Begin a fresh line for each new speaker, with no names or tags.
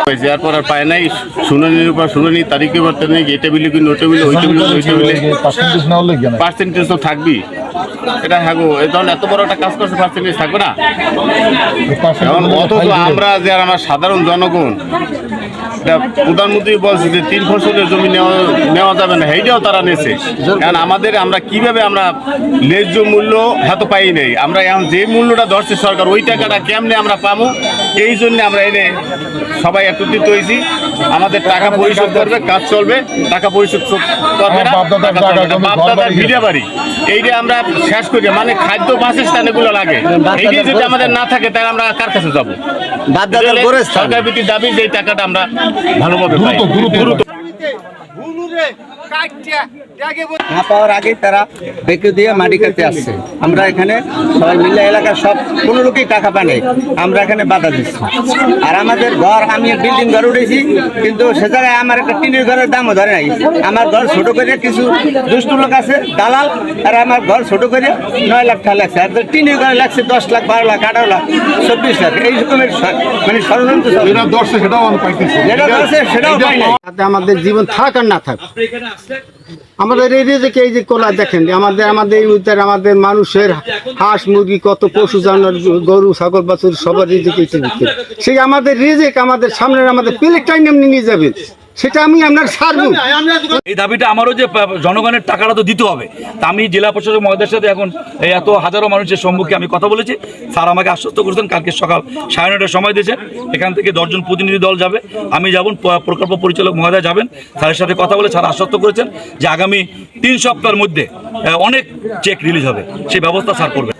হয়েছে এরপর আর পায় নাই শুনানির উপর শুনানি তারিখে বার্তা নেই কি
পার্সেন্টেজ
তো থাকবি এটা ধরুন এত বড় একটা কাজ করছে পার্সেন্টেজ থাকবে না? এখন অথচ আমরা যে আর আমার সাধারণ জনগণ প্রধানমন্ত্রী বলছে যে তিন ফসলের জমি নেওয়া নেওয়া যাবে না সেইটাও তারা নিয়েছে কারণ আমাদের আমরা কীভাবে আমরা ন্যায্য মূল্য হাতে পাই নেই? আমরা এখন যে মূল্যটা ধরছে সরকার ওই টাকাটা কেমনে আমরা পাবো? এই জন্য আমরা এনে সবাই একত্রিত হয়েছি। আমাদের টাকা পরিশোধ করবে কাজ চলবে। টাকা পরিশোধ করবে না
বাপ-দাদার ঘর বাড়ি।
এইটা আমরা শেষ করি। মানে খাদ্য বাসস্থান এগুলো লাগে। এইটা যদি আমাদের না থাকে তাহলে আমরা কার কাছে যাব? সরকার ভিত্তিক দাবি যে টাকাটা আমরা ভালোভাবে দ্রুত
দ্রুত দ্রুত।
না পাওয়ার আগে তারা বেঁকে দিয়ে মাটি কাটতে আসছে। আমরা এখানে সবাই মিলে এলাকার সব কোনো লোকই টাকা পায় নাই। আমরা এখানে বাধা দিচ্ছি। আর আমাদের ঘর আমি বিল্ডিং ঘর উঠেছি কিন্তু সে জায়গায় আমার একটা টিনের ঘরের দামও ধরে নাই। আমার ঘর ছোট করে কিছু দুষ্ট লোক আছে দালাল আর আমার ঘর ছোট করে নয় লাখ টাকা লাগছে। আর টিনের ঘরে লাগছে দশ লাখ বারো লাখ আঠারো লাখ চব্বিশ লাখ। এই রকমের মানে ষড়যন্ত্র
সেটাও
আমাদের জীবন থাক আর না থাক। আমাদের এই যে এই যে কোলা দেখেন, আমাদের আমাদের এই উদ্ধার আমাদের মানুষের হাঁস মুরগি কত পশু জানোয়ার, গরু, ছাগল, বাছুর সবার রিজিক সেই আমাদের রিজিক আমাদের সামনের আমাদের প্লেটটাই এমনি নিয়ে যাবেন। সেটা আমি আপনার সারবো।
এই দাবিটা আমারও যে জনগণের টাকাটা তো দিতে হবে। তা আমি জেলা প্রশাসক মহোদয়ের সাথে এখন এই এত হাজারো মানুষের সম্মুখে আমি কথা বলেছি। স্যার আমাকে আশ্বস্ত করেছেন কালকে সকাল সাড়ে নটার সময় দিয়েছেন। এখান থেকে দশজন প্রতিনিধি দল যাবে। আমি যাব প্রকল্প পরিচালক মহোদয় যাবেন। স্যারের সাথে কথা বলে স্যার আশ্বস্ত করেছেন যে আগামী তিন সপ্তাহের মধ্যে অনেক চেক রিলিজ হবে। সেই ব্যবস্থা স্যার করবে